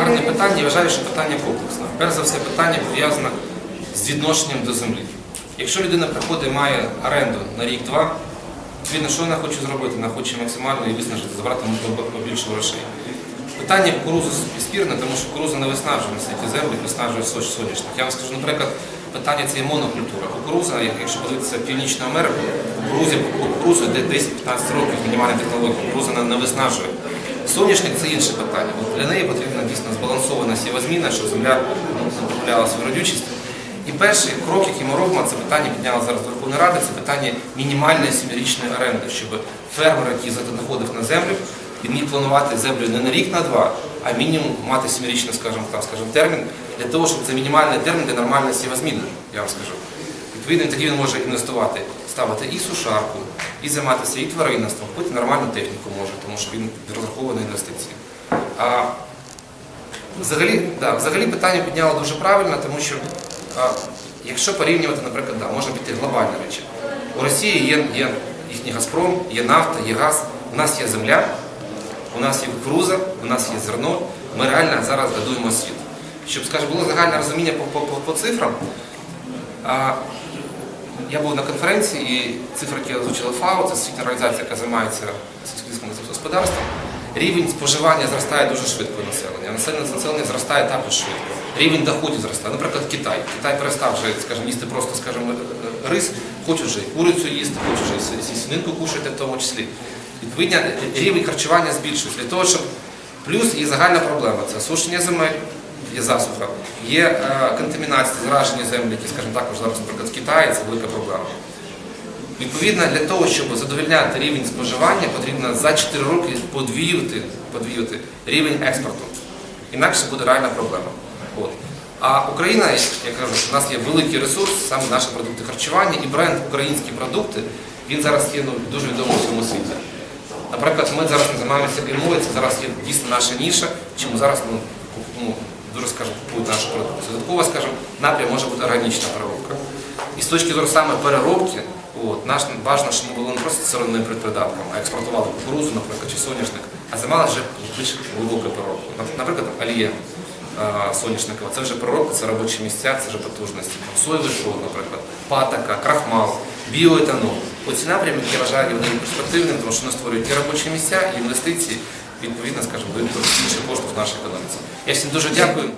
Гарне питання. Я вважаю, що питання комплексне. Перш за все, питання пов'язане з відношенням до землі. Якщо людина приходить і має оренду на рік-два, відповідно, що вона хоче зробити? Вона хоче максимально її виснажити, забрати побільше грошей. Питання кукурудзи спірне, тому що кукурудза не виснажує на світі землі, виснажує соняшник. Я вам скажу, наприклад, питання цієї монокультури. Кукурудза, якщо подивитися Північну Америку, кукурудзі кукурудзу йде 10-15 років мінімальна технологія, кукурудза не, не виснажує. Соняшник це інше питання. От для неї потрібна дійсно збалансована сівозміна, щоб земля ну, потрапляла свою родючість. І перший крок, який ми робимо, це питання підняла зараз Верховна Рада, це питання мінімальної сімирічної оренди, щоб фермер, який заходив на землю, він міг планувати землю не на рік, на два, а мінімум мати сімирічний, скажімо так, скажімо, термін для того, щоб це мінімальний термін для нормальної сівозміни, я вам скажу. Відповідно, тоді він може інвестувати, ставити і сушарку, і займатися і тваринництвом, купити нормальну техніку може, тому що він розрахований на інвестиції. А Взагалі, да, взагалі питання підняло дуже правильно, тому що а, якщо порівнювати, наприклад, да, можна піти глобальні речі. У Росії є, є їхній Газпром, є нафта, є газ, у нас є земля, у нас є кукуруза, у нас є зерно. Ми реально зараз годуємо світ. Щоб, скажімо, було загальне розуміння по, по, по, по цифрам. А, я був на конференції і цифри, які озвучила ФАО, це світня організація, яка займається сільським господарством. Рівень споживання зростає дуже швидко населення. Населення населення зростає також швидко. Рівень доходів зростає. Наприклад, Китай. Китай перестав вже, скажімо, їсти просто, скажімо, рис, хочуть вже і курицю їсти, хочуть вже сінинку кушати в тому числі. Відповідно, рівень харчування збільшується. Для того, щоб плюс і загальна проблема це сушення земель, є засуха, є е, контамінація, заражені землі, які, скажімо, також зараз, наприклад, в Китаї це велика проблема. Відповідно, для того, щоб задовольняти рівень споживання, потрібно за 4 роки подвоювати, подвоювати рівень експорту. Інакше буде реальна проблема. От. А Україна, я кажу, у нас є великий ресурс, саме наші продукти харчування, і бренд українські продукти, він зараз є ну, дуже відомий у всьому світі. Наприклад, ми зараз не займаємося гельмою, це зараз є дійсно наша ніша, чому зараз ну, ну, дуже скажімо, купують нашу продукцію. Додатково, скажімо, напрям може бути органічна переробка. І з точки зору саме переробки, от, наш бажано, щоб ми були не просто сировинним предпридатком, а експортували кукурузу, наприклад, чи соняшник, а займалися вже більш глибокою переробкою. Наприклад, олія е, соняшникова, це вже переробка, це робочі місця, це вже потужності. Соєвий шов, наприклад, патока, крахмал, біоетанол. Оці напрямки, я вважаю, вони перспективними, тому що вони створюють і робочі місця, і інвестиції, відповідно, скажімо, дають більше коштів в нашій економіці. Я всім дуже дякую.